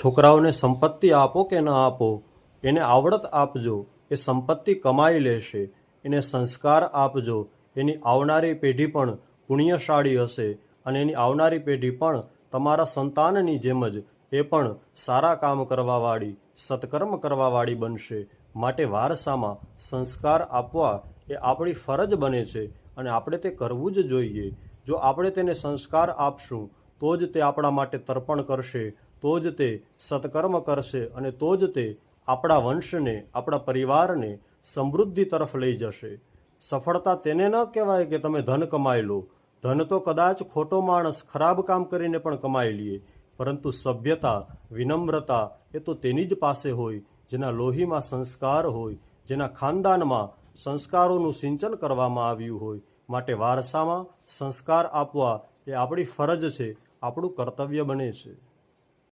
છોકરાઓને સંપત્તિ આપો કે ન આપો, એને આવડત આપજો, એ સંપત્તિ કમાઈ લેશે, એને સંસ્કાર આપજો. એની આવનારી પેઢી પણ પુણ્યશાળી હશે અને એની આવનારી પેઢી પણ તમારા સંતાનની જેમ જ એ પણ સારા કામ કરવાવાળી, સત્કર્મ કરવાવાળી બનશે. માટે વારસામાં સંસ્કાર આપવા એ આપણી ફરજ બને છે અને આપણે તે કરવું જ જોઈએ. જો આપણે તેને સંસ્કાર આપશું, તો જ તે આપણા માટે તર્પણ કરશે તો જ તે સત્કર્મ કરશે અને તો જ તે આપણા વંશને, આપણા પરિવારને સમૃદ્ધિ તરફ લઈ જશે. સફળતા તેને ન કહેવાય કે તમે ધન કમાઈ લો. ધન તો કદાચ ખોટો માણસ ખરાબ કામ કરીને પણ કમાઈ લઈએ પરંતુ સભ્યતા, વિનમ્રતા એ તો તેની જ પાસે હોય, જેના લોહીમાં સંસ્કાર હોય, જેના ખાનદાનમાં સંસ્કારોનું સિંચન કરવામાં આવ્યું હોય. માટે વારસામાં સંસ્કાર આપવા એ આપણી ફરજ છે, આપણું કર્તવ્ય બને છે.